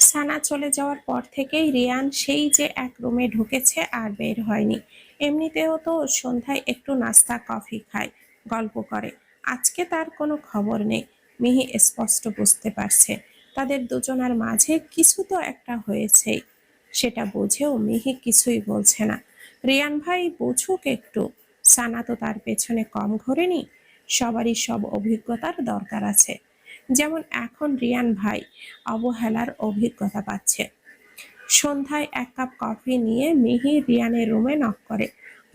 সানা চলে যাওয়ার পর থেকেই রিয়ান সেই যে এক রুমে ঢুকেছে আর বের হয়নি। এমনিতেও তো সন্ধ্যায় একটু নাস্তা, কফি খায়, গল্প করে। আজকে তার কোনো খবর নেই, মিহি স্পষ্ট বুঝতে পারছে। তাদের দুজনার মাঝে কিছু তো একটা হয়েছেই, সেটা বুঝেও মিহি কিছুই বলছে না। রিয়ান ভাই, বুঝুক একটু। সানা তো তার পেছনে কম ঘোরেনি, সবারই সব অভিজ্ঞতার দরকার আছে। যেমন এখন রিয়ান ভাই অবহেলার অভিজ্ঞতা পাচ্ছে। সন্ধ্যায় এক কাপ কফি নিয়ে মিহি রিয়ানের রুমে নক করে।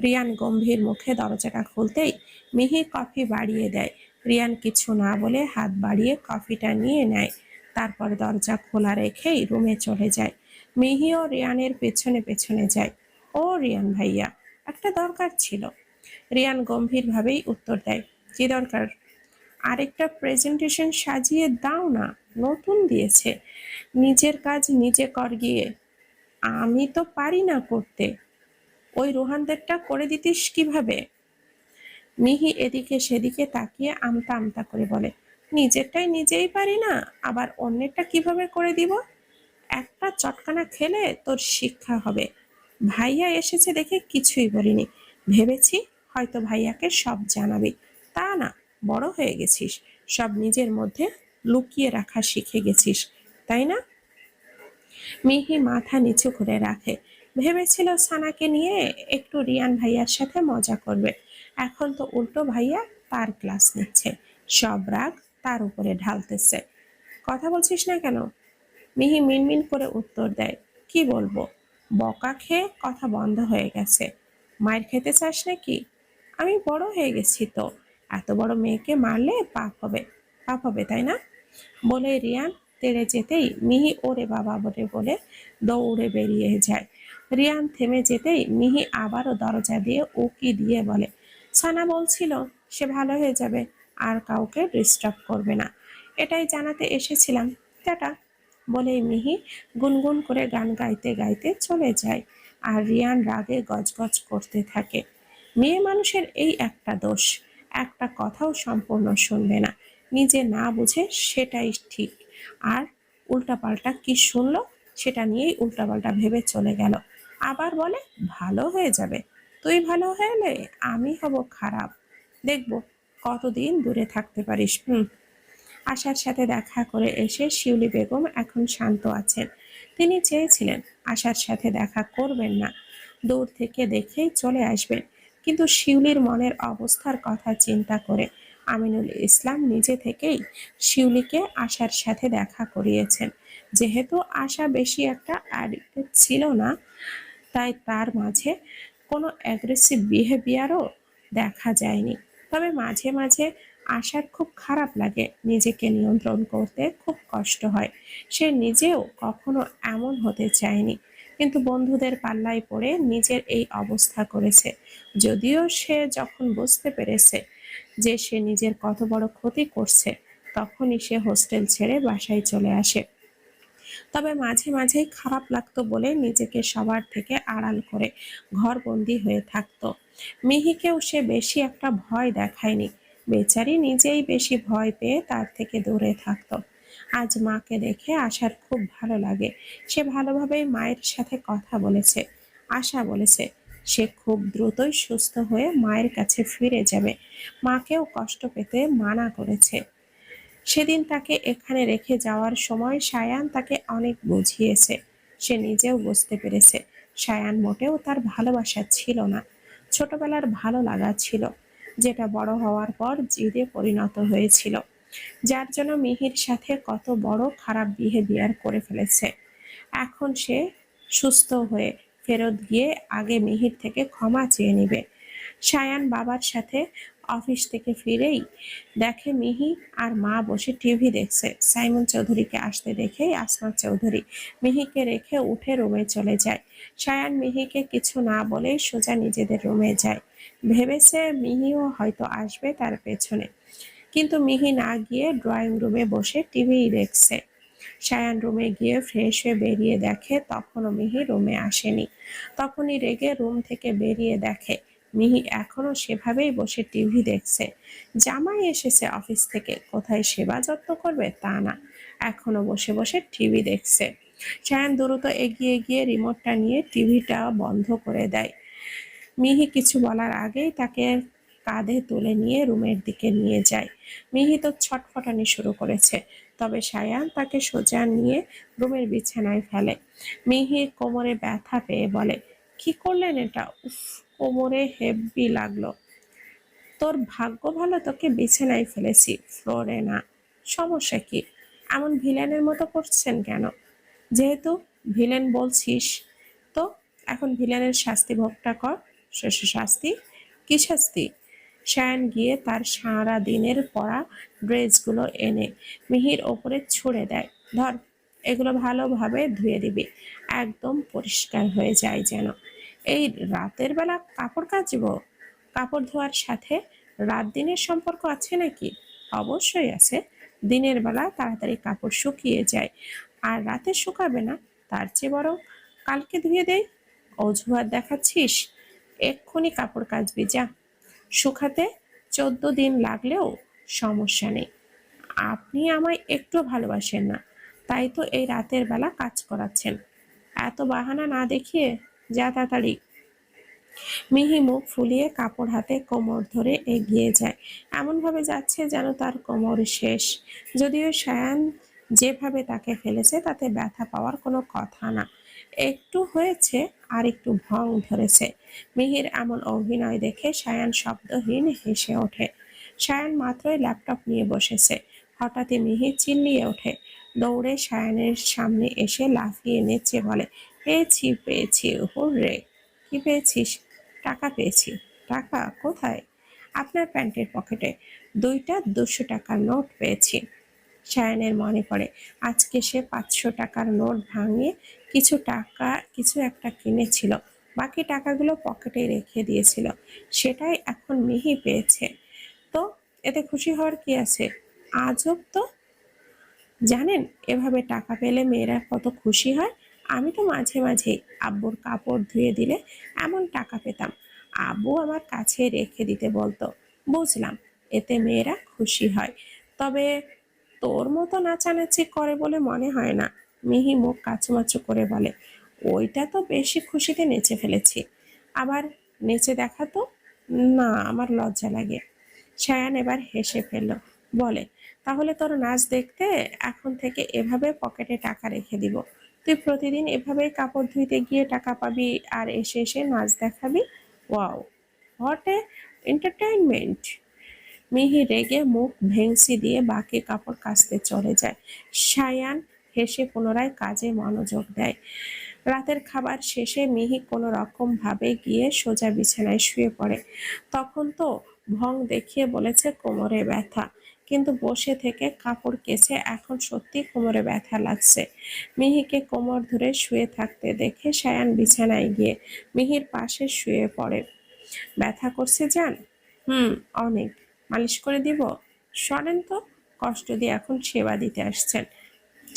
রিয়ান গম্ভীর মুখে দরজাটা খুলতেই মিহি কফি বাড়িয়ে দেয়। রিয়ান কিছু না বলে হাত বাড়িয়ে কফিটা নিয়ে নেয়। তারপর দরজা খোলা রেখেই রুমে চলে যায়। মিহিও রিয়ানের পেছনে পেছনে যায়। ও রিয়ান ভাইয়া, একটা দরকার ছিল। রিয়ান গম্ভীরভাবেই উত্তর দেয়। কি দরকার? আরেকটা প্রেজেন্টেশন সাজিয়ে দাও না, নতুন দিয়েছে। নিজের কাজ নিজে কর গিয়ে। আমি তো পারি না করতে। ওই রোহানদেরটা করে দিতিস কীভাবে? মিহি এদিকে সেদিকে তাকিয়ে আমতা আমতা করে বলে, নিজেরটাই নিজেই পারি না, আবার অন্যেরটা কীভাবে করে দিব? একটা চটকানা খেলে তোর শিক্ষা হবে। ভাইয়া এসেছে দেখে কিছুই বলিনি। ভেবেছি হয়তো ভাইয়াকে সব জানাবি। তা না বড় হয়ে গেছিস। সব নিজের মধ্যে লুকিয়ে রাখা শিখে গেছিস, তাই না? মিহি মাথা নিচু করে রাখে। ভেবেছিল সানাকে নিয়ে একটু রিয়ান ভাইয়ার সাথে মজা করবে। এখন তো উল্টো ভাইয়া তার ক্লাস নিচ্ছে। সব রাগ তার উপরে ঢালতেছে। কথা বলছিস না কেন? মিহি মিনমিন করে উত্তর দেয়, কি বলব? বকা খেয়ে কথা বন্ধ হয়ে গেছে। মায়ের খেতে চাস নাকি? আমি বড় হয়ে গেছি তো। এত বড় মেয়েকে মারলে পাপ হবে পাপ হবে, তাই না? বলে রিয়ান তেড়ে যেতেই মিহি ওরে বাবা বলে বলে দৌড়ে বেরিয়ে যায়। রিয়ান থেমে যেতেই মিহি আবারও দরজা দিয়ে উকি দিয়ে বলে, সানা বলছিল, সে ভালো হয়ে যাবে, আর কাউকে ডিস্টার্ব করবে না। এটাই জানাতে এসেছিলাম। টাটা, বলেই মিহি গুনগুন করে গান গাইতে গাইতে চলে যায়, আর রিয়ান রাগে গজগজ করতে থাকে। মেয়ে মানুষের এই একটা দোষ। একটা কথাও সম্পূর্ণ শুনবে না। নিজে না বুঝে সেটাই ঠিক। আর উল্টাপাল্টা কি শুনলো, সেটা নিয়েই উল্টাপাল্টা ভেবে চলে গেল। আবার বলে, ভালো হয়ে যাবে। তুই ভালো হলে আমি হব খারাপ। দেখব, কতদিন দূরে থাকতে পারিস, হুম? আশার সাথে দেখা করে এসে শিউলি বেগম এখন শান্ত আছেন। তিনি চেয়েছিলেন, আশার সাথে দেখা করবেন না। দূর থেকে দেখেই চলে আসবেন। কিন্তু শিউলির মনের অবস্থার কথা চিন্তা করে আমিনুল ইসলাম নিজে থেকেই শিউলিকে আশার সাথে দেখা করিয়েছেন। যেহেতু আশা বেশি একটা অ্যাডিক্টেড ছিল না, তাই তার মাঝে কোনো অ্যাগ্রেসিভ বিহেভিয়ারও দেখা যায়নি। তবে মাঝে মাঝে আশার খুব খারাপ লাগে, নিজেকে নিয়ন্ত্রণ করতে খুব কষ্ট হয়। সে নিজেও কখনো এমন হতে চায়নি। কিন্তু বন্ধুদের পাল্লায় পড়ে নিজের এই অবস্থা করেছে। যদিও সে যখন বুঝতে পেরেছে যে সে নিজের কত বড় ক্ষতি করছে, তখনই সে হোস্টেল ছেড়ে বাসায় চলে আসে। তবে মাঝে মাঝেই খারাপ লাগতো বলে নিজেকে সবার থেকে আড়াল করে ঘরবন্দি হয়ে থাকতো। মিহিকেও সে বেশি একটা ভয় দেখায়নি। বেচারি নিজেই বেশি ভয় পেয়ে তার থেকে দূরে থাকতো। আজ মাকে দেখে আশার খুব ভালো লাগে। সে ভালোভাবেই মায়ের সাথে কথা বলেছে। আশা বলেছে, সে খুব দ্রুতই সুস্থ হয়ে মায়ের কাছে ফিরে যাবে। মাকেও কষ্ট পেতে মানা করেছে। সেদিন তাকে এখানে রেখে যাওয়ার সময় সায়ান তাকে অনেক বুঝিয়েছে। সে নিজেও বুঝতে পেরেছে, সায়ান মোটেও তার ভালোবাসা ছিল না। ছোটবেলার ভালো লাগা ছিল, যেটা বড় হওয়ার পর জিদে পরিণত হয়েছিল। যার জন্য মিহির সাথে কত বড় খারাপ বিহেভিয়ার করে ফেলেছে। এখন সে সুস্থ হয়ে ফেরত গিয়ে আগে মিহির থেকে ক্ষমা চেয়ে নেবে। সায়ান বাবার সাথে অফিস থেকে ফিরেই দেখে মিহি আর মা বসে টিভি দেখছে। সাইমন চৌধুরীকে আসতে দেখে আসমা চৌধুরী মিহিকে রেখে উঠে রুমে চলে যায়। সায়ান মিহিকে কিছু না বলে সোজা নিজেদের রুমে যায়। ভেবেছে মিহিও হয়তো আসবে তার পেছনে। কিন্তু মিহি না গিয়ে ড্রয়িং রুমে বসে টিভি দেখছে। সায়ান রুমে গিয়ে ফ্রেশ হয়ে বেরিয়ে দেখে, তখনও মিহি রুমে আসেনি। তখনই রেগে রুম থেকে বেরিয়ে দেখে, মিহি এখনও সেভাবেই বসে টিভি দেখছে। জামাই এসেছে অফিস থেকে, কোথায় সেবা যত্ন করবে তা না এখনও বসে বসে টিভি দেখছে। শায়ান দ্রুত এগিয়ে গিয়ে রিমোটটা নিয়ে টিভিটা বন্ধ করে দেয়। মিহি কিছু বলার আগেই তাকে কাঁধে তুলে নিয়ে রুমের দিকে নিয়ে যায়। মিহি তো ছটফটানি শুরু করেছে, তবে সায়ান তাকে সোজা নিয়ে রুমের বিছানায় ফেলে। মিহি কোমরে ব্যথা পেয়ে বলে, কি করলেন এটা? উফ, কোমরে হেভি লাগল। তোর ভাগ্য ভালো, তোকে বিছানায় ফেলেছি, ফ্লোরে না। সমস্যা কি? এমন ভিলেনের মতো করছেন কেন? যেহেতু ভিলেন বলছিস, তো এখন ভিলেনের শাস্তি ভোগটা কর। শেষ শাস্তি? কি শাস্তি? শায়ান গিয়ে তার সারা দিনের পরা ড্রেসগুলো এনে মিহির ওপরে ছুঁড়ে দেয়। ধর, এগুলো ভালোভাবে ধুয়ে দিবি। একদম পরিষ্কার হয়ে যায় যেন। এই রাতের বেলা কাপড় কাচবো? কাপড় ধোয়ার সাথে রাত দিনের সম্পর্ক আছে নাকি? অবশ্যই আছে। দিনের বেলা তাড়াতাড়ি কাপড় শুকিয়ে যায়। আর রাতে শুকাবে না, তার চেয়ে বরং কালকে ধুয়ে দেয় অজুহাত দেখাচ্ছিস? এক্ষুনি কাপড় কাচবি, যা। শুকাতে চোদ্দ দিন লাগলেও সমস্যা নেই। আপনি আমায় একটু ভালোবাসেন না, তাই তো এই রাতের বেলা কাজ করাচ্ছেন। এত বাহানা না দেখিয়ে যা তাড়াতাড়ি। মিহি মুখ ফুলিয়ে কাপড় হাতে কোমর ধরে এগিয়ে যায়। এমনভাবে যাচ্ছে যেন তার কোমর শেষ। যদিও সায়ান যেভাবে তাকে ফেলেছে, তাতে ব্যথা পাওয়ার কোনো কথা না। একটু হয়েছে, আর একটু ভং ধরেছে। মিহির এমন অভিনয় দেখে সায়ান শব্দহীন হেসে ওঠে। সায়ান মাত্রই ল্যাপটপ নিয়ে বসেছে। হঠাৎই মিহির চিল্লিয়ে ওঠে। দৌড়ে সায়ানের সামনে এসে লাফিয়ে নেচে বলে, পেয়েছি পেয়েছি, হুররে! কি পেয়েছিস? টাকা পেয়েছি। টাকা কোথায়? আপনার প্যান্টের পকেটে। দুইটা দুশো টাকার নোট পেয়েছি। সায়নের মনে পড়ে, আজকে সে পাঁচশো টাকার নোট ভাঙিয়ে কিছু টাকা, কিছু একটা কিনেছিল। বাকি টাকাগুলো পকেটে রেখে দিয়েছিল। সেটাই এখন মিহি পেয়েছে। তো এতে খুশি হওয়ার কি আছে? আজব তো। জানেন, এভাবে টাকা পেলে মেয়েরা কত খুশি হয়? আমি তো মাঝে মাঝে আব্বুর কাপড় ধুয়ে দিলে এমন টাকা পেতাম। আব্বু আমার কাছে রেখে দিতে বলতো। বুঝলাম, এতে মেয়েরা খুশি হয়। তবে তোর মতো নাচানাচি করে বলে মনে হয় না। মিহি মুখ কাচুমাচু করে বলে, ওইটা তো বেশি খুশিতে নেচে ফেলেছি। আবার নেচে দেখা তো? না, আমার লজ্জা লাগে। সায়ান এবার হেসে ফেলল, বলে, তাহলে তোর নাচ দেখতে এখন থেকে এভাবে পকেটে টাকা রেখে দিব। তুই প্রতিদিন এভাবেই কাপড় ধুইতে গিয়ে টাকা পাবি আর এসে এসে নাচ দেখাবি? Wow, what a entertainment! মিহি রেগে মুখ ভেংসি দিয়ে বাকি কাপড় কাচতে চলে যায়। সায়ান হেসে পুনরায় কাজে মনোযোগ দেয়। রাতের খাবার শেষে মিহি কোনো রকম ভাবে গিয়ে সোজা বিছানায় শুয়ে পড়ে। তখন তো ভং দেখিয়ে বলেছে, কোমরে ব্যথা। কিন্তু বসে থেকে কাপড় কেচে এখন সত্যি কোমরে ব্যথা লাগছে। মিহিকে কোমর ধরে শুয়ে থাকতে দেখে সায়ান বিছানায় গিয়ে মিহির পাশে শুয়ে পড়ে। ব্যথা করছে যান হুম, অনেক। মালিশ করে দিব? সরেন তো, কষ্ট দিয়ে এখন সেবা দিতে আসছেন।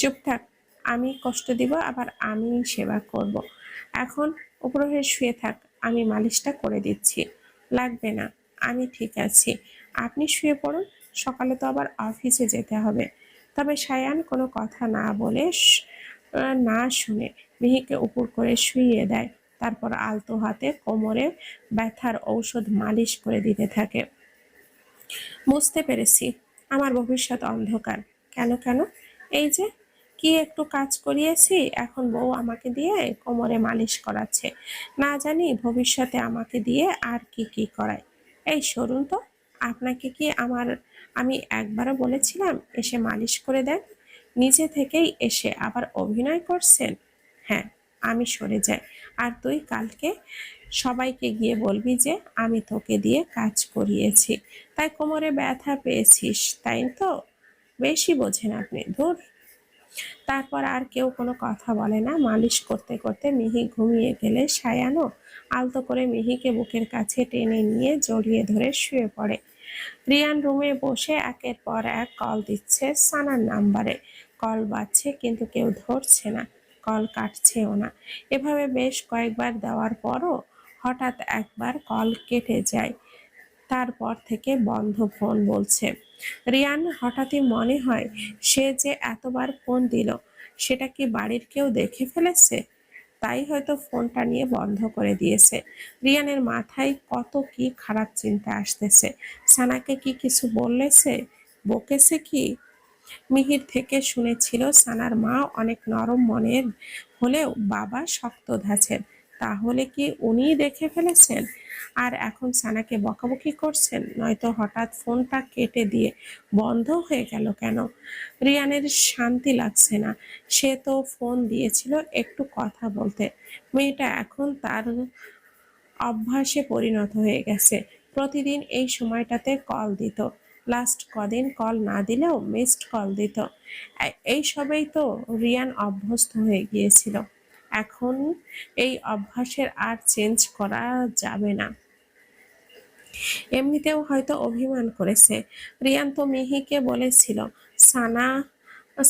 চুপ থাক, আমি কষ্ট দিব, আবার আমি সেবা করব। এখন উপরে হয়ে শুয়ে থাক, আমি মালিশটা করে দিচ্ছি। লাগবে না, আমি ঠিক আছি। আপনি শুয়ে পড়ুন, সকালে তো আবার অফিসে যেতে হবে। তবে সায়ান কোনো কথা না বলে না শুনে মিহিকে উপর করে শুইয়ে দেয়। তারপর আলতো হাতে কোমরে ব্যথার ঔষধ মালিশ করে দিতে থাকে। বুঝতে পেরেছি, আমার ভবিষ্যৎ অন্ধকার। কেন কেন? এই যে কি একটু কাজ করিয়েছি, এখন বউ আমাকে দিয়ে কোমরে মালিশ করাচ্ছে। না জানি ভবিষ্যতে আমাকে দিয়ে আর কি কি করায়। এই সরুন তো, আপনাকে কি আমার, আমি একবারও বলেছিলাম এসে মালিশ করে দেন? নিজে থেকেই এসে আবার অভিনয় করছেন? হ্যাঁ আমি সরে যাই। আর তুই কালকে সবাইকে গিয়ে বলবি যে আমি তোকে দিয়ে কাজ করিয়েছি। তাই কোমরে ব্যথা পেয়েছিস, তাই তো? বেশি বোঝেন আপনি, ধুর। তারপর আর কেউ কোনো কথা বলে না। মালিশ করতে করতে মিহি ঘুমিয়ে গেলে সায়ানো আলতো করে মিহিকে বুকের কাছে টেনে নিয়ে জড়িয়ে ধরে শুয়ে পড়ে। রিয়ান রুমে বসে একের পর এক কল দিচ্ছে সানার নাম্বারে। কল বাজছে কিন্তু কেউ ধরছে না, কল কাটছেও না। এভাবে বেশ কয়েকবার দেওয়ার পরও হঠাৎ একবার কল কেটে যায়। তারপর থেকে বন্ধ ফোন বলছে। রিয়ান হঠাৎই মনে হয় সে যে এতবার ফোন দিল, সেটা কি বাড়ির কেউ দেখে ফেলেছে? তাই হয়তো ফোনটা নিয়ে বন্ধ করে দিয়েছে। রিয়ানের মাথায় কত কি খারাপ চিন্তা আসতেছে। সানাকে কি কিছু বললেছে বকেছে কি? মিহির থেকে শুনেছিল সানার মা অনেক নরম মনের হলেও বাবা শক্ত ধাঁচের। তাহলে কি উনিই দেখে ফেলেছেন? আর এখন সানাকে বকাবকি করছেন? নয়তো হঠাৎ ফোনটা কেটে দিয়ে বন্ধ হয়ে গেল কেন? রিয়ানের শান্তি লাগছে না। সে তো ফোন দিয়েছিল একটু কথা বলতে। মেয়েটা এখন তার অভ্যাসে পরিণত হয়ে গেছে। প্রতিদিন এই সময়টাতে কল দিত। লাস্ট কদিন কল না দিলেও মিসড কল দিত। এ- এই সবেই তো রিয়ান অভ্যস্ত হয়ে গিয়েছিল। এখন এই অভ্যাসের আর চেঞ্জ করা যাবে না। এমনিতেও হয়তো অভিমান করেছে। রিয়ান তো মিহিকে বলেছিল, সানা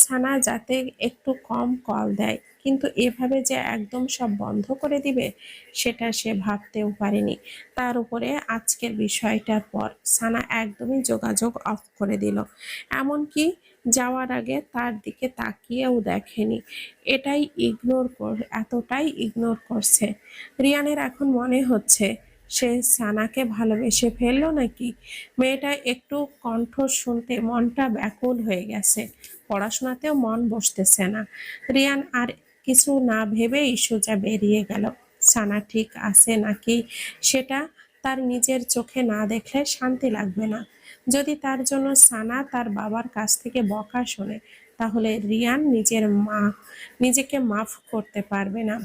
সানা যাতে একটু কম কল দেয়, কিন্তু এভাবে যে একদম সব বন্ধ করে দিবে, সেটা সে ভাবতেও পারেনি। তার উপরে আজকের বিষয়টার পর সানা একদমই যোগাযোগ অফ করে দিল। এমনকি যাওয়ার আগে তার দিকে তাকিয়েও দেখেনি। এটাই ইগনোর কর, এতটাই ইগনোর করছে। রিয়ানের এখন মনে হচ্ছে, সে সানাকে ভালোবেসে ফেলল নাকি? মেয়েটা একটু কণ্ঠ শুনতে মনটা ব্যাকুল হয়ে গেছে। পড়াশোনাতেও মন বসতেছে না। রিয়ান আর কিছু না ভেবেই সোজা বেরিয়ে গেল। সানা ঠিক আছে নাকি? সেটা তার নিজের চোখে না দেখলে শান্তি লাগবে না। যদি তার জন্য সানা তার বাবার কাছ থেকে বকা শোনে, তাহলে রিয়ান নিজের মা, নিজেকে মাফ করতে পারবে না।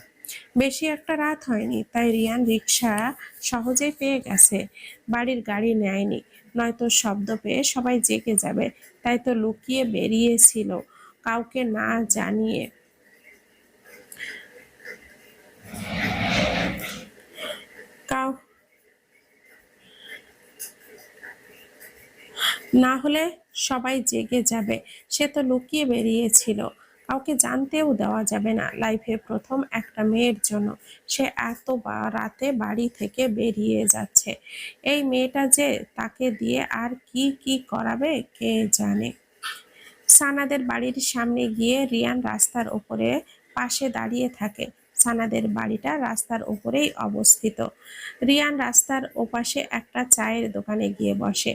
বেশি একটা রাত হয়নি, তাই রিয়ান রিক্সা সহজেই পেয়ে গেছে। বাড়ির গাড়ি নেয়নি, নয়তো শব্দ পেয়ে সবাই জেগে যাবে, তাই তো লুকিয়ে বেরিয়েছিল কাউকে না জানিয়ে। কাউ না হলে সবাই জেগে যাবে। সে তো লুকিয়ে বেরিয়েছিল। কাউকে জানতেও দেওয়া যাবে না লাইফে প্রথম একটা মেয়ের জন্য। সে এত বা- রাতে বাড়ি থেকে বেরিয়ে যাচ্ছে। এই মেয়েটা যে তাকে দিয়ে আর কি কি করাবে কে জানে? সানাদের বাড়ির সামনে গিয়ে রিয়ান রাস্তার ওপরে পাশে দাঁড়িয়ে থাকে। সানাদের বাড়িটা রাস্তার ওপরেই অবস্থিত। রিয়ান রাস্তার ওপাশে একটা চায়ের দোকানে গিয়ে বসে।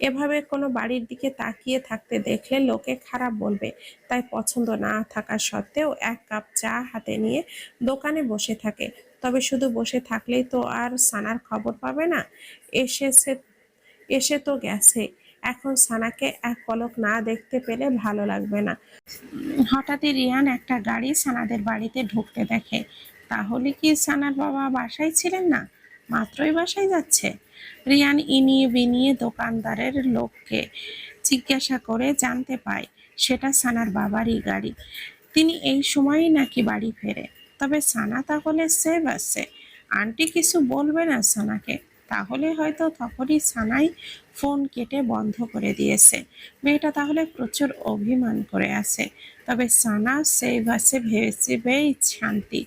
এভাবে কোনো বাড়ির দিকে তাকিয়ে থাকতে দেখলে লোকে খারাপ বলবে, তাই পছন্দ না থাকা সত্ত্বেও এক কাপ চা হাতে নিয়ে দোকানে বসে থাকে। তবে শুধু বসে থাকলেই তো আর সানার খবর পাবে না। এসেছে, এসে তো গেছে। এখন সানাকে এক পলক না দেখতে পেলে ভালো লাগবে না। হঠাৎই রিয়ান একটা গাড়ি সানাদের বাড়িতে ঢুকতে দেখে। তাহলে কি সানার বাবা বাসায় ছিলেন না? মাত্রই বাসায় যাচ্ছে। রিয়ান ইনিয়ে বিনিয়ে দোকানদারের লোককে জিজ্ঞাসা করে জানতে পায়, সেটা সানার বাবারই গাড়ি। তিনি এই সময়ই নাকি বাড়ি ফেরে। তবে সানা তাহলে সেভ আছে। আন্টি কিছু বলবে না সানাকে? তাহলে হয়তো তখনই সানাই ফোন কেটে বন্ধ করে দিয়েছে। মেয়েটা তাহলে প্রচুর অভিমান করে আছে। তবে সানা সেভ আছে ভেবেই শান্তি।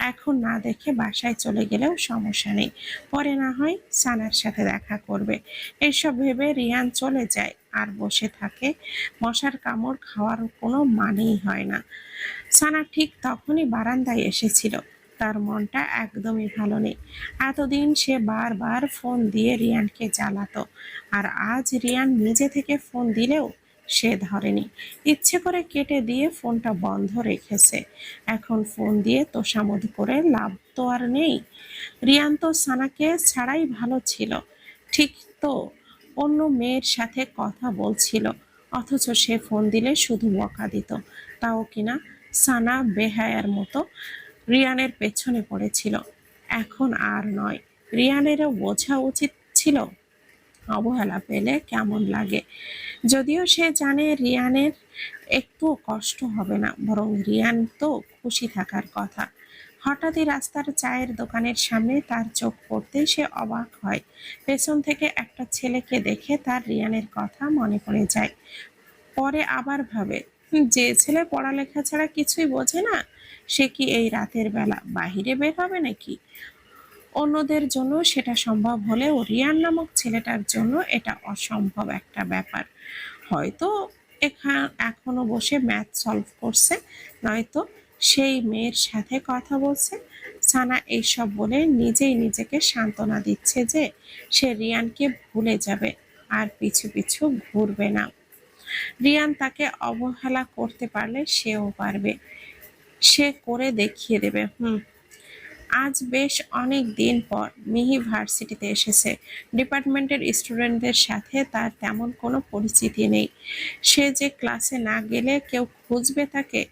এখন না দেখে বাসায় চলে গেলেও সমস্যা নেই। পরে না হয় সানার সাথে দেখা করবে। এইসব ভেবে রিয়ান চলে যায়। আর বসে থাকে। মশার কামড় খাওয়ার কোনো মানেই হয় না। সানা ঠিক তখনই বারান্দায় এসেছিল। তার মনটা একদমই ভালো নেই। এতদিন সে বারবার ফোন দিয়ে রিয়ানকে জ্বালাতো। আর আজ রিয়ান নিজে থেকে ফোন দিলেও সে ধরেনি। ইচ্ছে করে কেটে দিয়ে ফোনটা বন্ধ রেখেছে। এখন ফোন দিয়ে তোষামোদ করে লাভ তো আর নেই। রিয়ান তো সানাকে ছাড়াই ভালো ছিল। ঠিক তো অন্য মেয়ের সাথে কথা বলছিল। অথচ সে ফোন দিলে শুধু বকা দিত। তাও কিনা সানা বেহায়ার মতো রিয়ানের পেছনে পড়েছিল। এখন আর নয়। রিয়ানেরও বোঝা উচিত ছিল অবহেলা পেলে কেমন লাগে। যদিও সে জানে রিয়ানের একটু কষ্ট হবে না, বরং রিয়ান তো খুশি থাকার কথা। হঠাৎই রাস্তার চায়ের দোকানের সামনে তার চোখ পড়তে সে অবাক হয়। পেছন থেকে একটা ছেলেকে দেখে তার রিয়ানের কথা মনে পড়ে যায়। পরে আবার ভাবে যে ছেলে পড়ালেখা ছাড়া কিছুই বোঝে না সে কি এই রাতের বেলা বাহিরে বের হবে নাকি? অন্যদের জন্য সেটা সম্ভব হলেও রিয়ান নামক ছেলেটার জন্য এটা অসম্ভব একটা ব্যাপার। হয়তো এখান এখনও বসে ম্যাথ সলভ করছে, নয়তো সেই মেয়ের সাথে কথা বলছে। সানা এইসব বলে নিজেই নিজেকে সান্ত্বনা দিচ্ছে যে সে রিয়ানকে ভুলে যাবে আর পিছু পিছু ঘুরবে না। রিয়ান তাকে অবহেলা করতে পারলে সেও পারবে। সে করে দেখিয়ে দেবে। হুম। আজ বেশ অনেক দিন পর মিহি ভার্সিটিতে এসেছে। ডিপার্টমেন্টের স্টুডেন্টদের সাথে তার তেমন কোনো পরিচিতি নেই। সে যে ক্লাসে না গেলে কেউ খুঁজবে তাকে?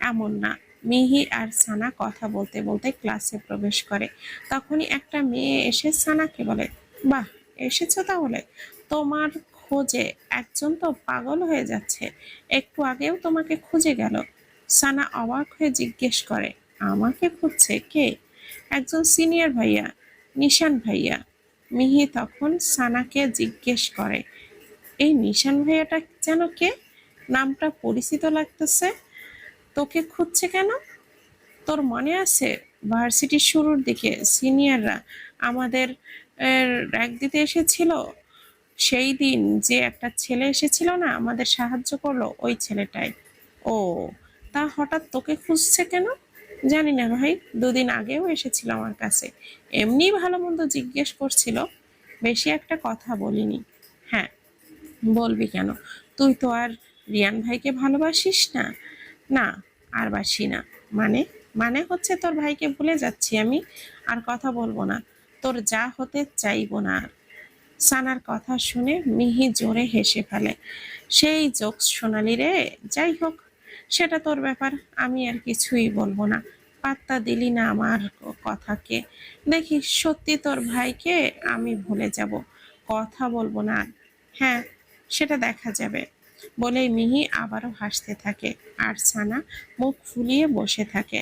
এমন না। মিহি আর সানা কথা বলতে বলতে ক্লাসে প্রবেশ করে। তখনই একটা মেয়ে এসে সানাকে বলে, বাহ, এসেছ তাহলে। তোমার খোঁজে একজন তো পাগল হয়ে যাচ্ছে। একটু আগেও তোমাকে খুঁজে গেল। সানা অবাক হয়ে জিজ্ঞেস করে, আমাকে খুঁজছে কে? একজন সিনিয়র ভাইয়া, নিশান ভাইয়া। মিহি তখন সানাকে জিজ্ঞেস করে, এই নিশান ভাইয়াটা যেন কে? নামটা পরিচিত লাগতেছে। তোকে খুঁজছে কেন? তোর মনে আছে ভার্সিটির শুরুর দিকে সিনিয়ররা আমাদের র্যাক দিতে এসেছিল? সেই দিন যে একটা ছেলে এসেছিল না, আমাদের সাহায্য করল ওই ছেলেটাই। ও তা হঠাৎ তোকে খুঁজছে কেন? জানি না ভাই, দুদিন আগেও এসেছিল আমার কাছে। এমনি ভালো মন্দ জিজ্ঞেস করছিল, বেশি একটা কথা বলিনি। হ্যাঁ বলবি কেন? তুই তো আর রিয়ান ভাইকে ভালোবাসিস না? না, আর বাসি না। মানে মানে হচ্ছে তোর ভাইকে ভুলে যাচ্ছি আমি, আর কথা বলব না। তোর যা হতে চাইব না আর। সানার কথা শুনে মিহি জোরে হেসে ফেলে। সেই জোকস সোনালি রে, যাই হোক সেটা তোর ব্যাপার, আমি আর কিছুই বলব না। পাত্তা দিলি না আমার কথাকে। দেখি সত্যি তোর ভাইকে আমি ভুলে যাব। কথা বলব না। হ্যাঁ সেটা দেখা যাবে। বলেই মিহি আবারও হাসতে থাকে। আর ছানা মুখ ফুলিয়ে বসে থাকে।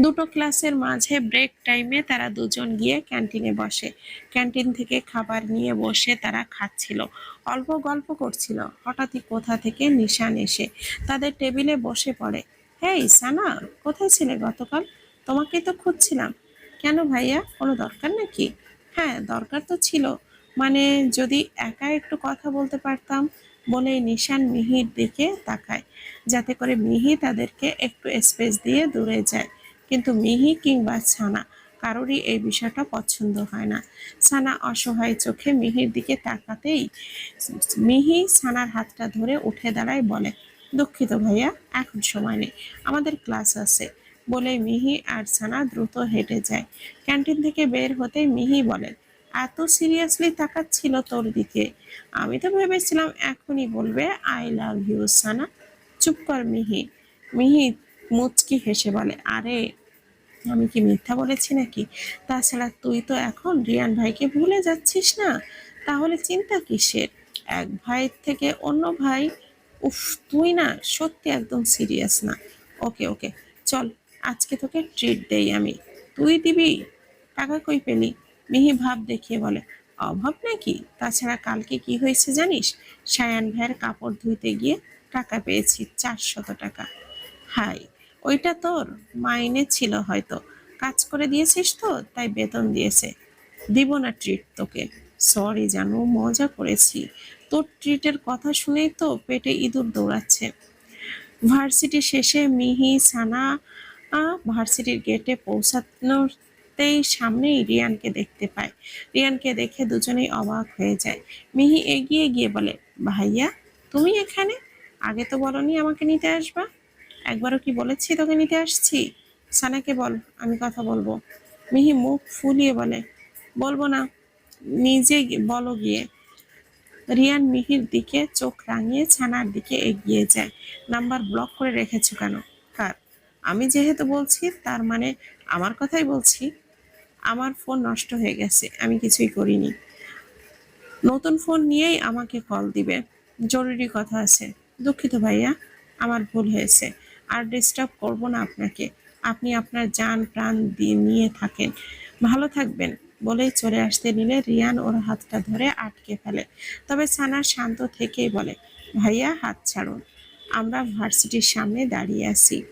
দুটো ক্লাসের মাঝে ব্রেক টাইমে তারা দুজন গিয়ে ক্যান্টিনে বসে। ক্যান্টিন থেকে খাবার নিয়ে বসে তারা খাচ্ছিল। অল্প গল্প করছিল। হঠাৎই কোথা থেকে নিশান এসে তাদের টেবিলে বসে পড়ে। হেই, সানা, কোথায় ছিলে গতকাল? তোমাকেই তো খুঁজছিলাম। কেন ভাইয়া, কোনো দরকার নাকি? হ্যাঁ দরকার তো ছিল। মানে যদি একা একটু কথা বলতে পারতাম বলে নিশান মিহির দিকে তাকায়, যাতে করে মিহি তাদেরকে একটু স্পেস দিয়ে দূরে যায়। কিন্তু মিহি কিংবা ছানা কারোরই এই বিষয়টা পছন্দ হয় না। ছানা অসহায় চোখে মিহির দিকে তাকাতেই মিহি ছানার হাতটা ধরে উঠে দাঁড়ায় বলে, দুঃখিত ভাইয়া, এখন সময় নেই। আমাদের ক্লাস আছে। বলে মিহি আর ছানা দ্রুত হেঁটে যায়। ক্যান্টিন থেকে বের হতে মিহি বলেন এত সিরিয়াসলি তাকাচ্ছিল তোর দিকে। আমি তো ভেবেছিলাম এখনই বলবে আই লাভ ইউ সানা। চুপ কর মিহি। মিহি মুচকি হেসে বলে, আরে, আমি কি মিথ্যা বলেছি নাকি? তাছাড়া তুই তো এখন রিয়ান ভাইকে ভুলে যাচ্ছিস না? তাহলে চিন্তা কিসের? এক ভাই থেকে অন্য ভাই, উফ, তুই না সত্যি একদম সিরিয়াস না। ওকে ওকে, চল, আজকে তোকে ট্রিট দেই আমি। তুই দিবি? টাকা কই পেলি? মিহি ভাব দেখিয়ে বলে, অভাব নাকি? তাছাড়া কালকে কি হয়েছে জানিস? সায়ান ভাইয়ের কাপড় ধুইতে গিয়ে টাকা পেয়েছি চারশত টাকা। হাই, ওইটা তোর? মাইনে ছিল হয়তো। কাজ করে দিয়েছিস তো, তাই বেতন দিয়েছে। দিব না ট্রিট তোকে। সরি জানো, মজা করেছি। তোর ট্রিটের কথা শুনেই তো পেটে ইঁদুর দৌড়াচ্ছে। ভার্সিটি শেষে মিহি, সানা ভার্সিটির গেটে পৌঁছানোতেই সামনেই রিয়ানকে দেখতে পায়। রিয়ানকে দেখে দুজনেই অবাক হয়ে যায়। মিহি এগিয়ে গিয়ে বলে, ভাইয়া, তুমি এখানে? আগে তো বলনি আমাকে নিতে আসবা। একবারও কি বলেছি তোকে নিতে আসছি? সানাকে বল, আমি কথা বলব। মিহি মুখ ফুলিয়ে বলে, বলব না, নিজে বলো গিয়ে। রিয়ান মিহির দিকে চোখ রাঙিয়ে ছানার দিকে এগিয়ে যায়। নাম্বার ব্লক করে রেখেছো কেন? কার? আমি যেহেতু বলছি, তার মানে আমার কথাই বলছি। আমার ফোন নষ্ট হয়ে গেছে, আমি কিছুই করিনি। নতুন ফোন নিয়েই আমাকে কল দিবে। জরুরি কথা আছে। দুঃখিত ভাইয়া, আমার ভুল হয়েছে। আর ডিস্টার্ব করব না আপনাকে। আপনি আপনার যান প্রাণ দিয়ে নিয়ে থাকেন। ভালো থাকবেন বলেই চলে আসতে নিলে রিয়ান ওর হাতটা ধরে আটকে ফেলে। তবে সানা শান্ত থেকেই বলে, ভাইয়া, হাত ছাড়ুন। আমরা ভার্সিটির সামনে দাঁড়িয়ে আছি।